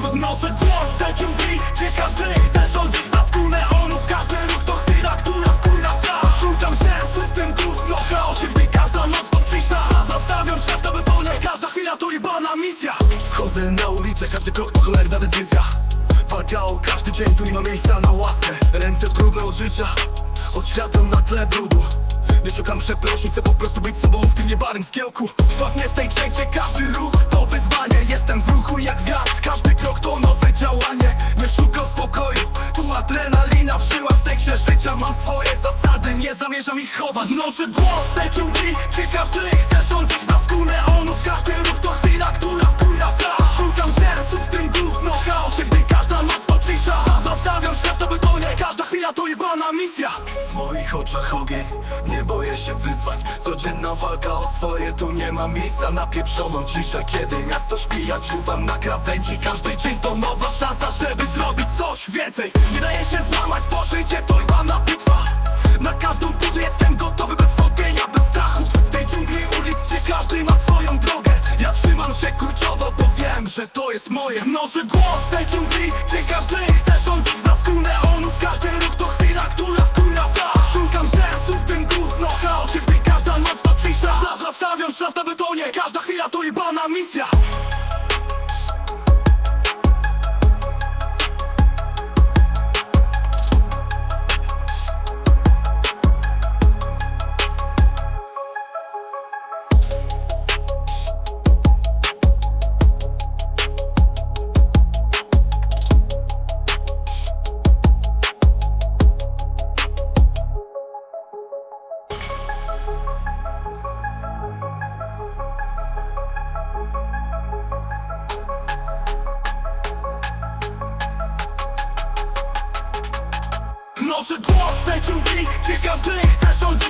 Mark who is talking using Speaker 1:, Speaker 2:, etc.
Speaker 1: Wznoszę głos, te dżungli Czy każdy chce rządzić na skórę neonów Każdy ruch to chwila, która wpływa w prawo Szukam sensu w tym gówno chaosie Gdy każda noc to cisza Zastawiam świat na betonie Każda chwila to jebana misja. Wchodzę na ulicę, każdy krok to cholerna decyzja. Walka o każdy dzień, tu nie ma miejsca na łaskę. Ręce brudne od życia Od świateł na tle brudu. Nie szukam przeprosin, chcę po prostu być sobą w tym niebarym skiełku Trwa mnie w tej części każdy ruch zasady, nie zamierzam ich chować. Znoszę głos tej dżungli, czy każdy chce rządzić na skórę neonów Każdy ruch to chwila, która wpływa w prawo Szukam sensu w tym gówno chaosie, gdy każda noc to cisza. Zostawiam świat na betonie, każda chwila to jebana misja. W moich oczach ogień, nie boję się wyzwań. Codzienna walka o swoje, tu nie ma miejsca na pieprzoną ciszę. Kiedy miasto śpi, ja czuwam na krawędzi. Każdy dzień to nowa szansa, żeby zrobić coś więcej. Nie daję się złamać, bo życie to jebana wiem, że to jest moje. Znoszę głos tej dżungli, każdy Noszę głos tej dżungli, gdzie każdy chce rządzić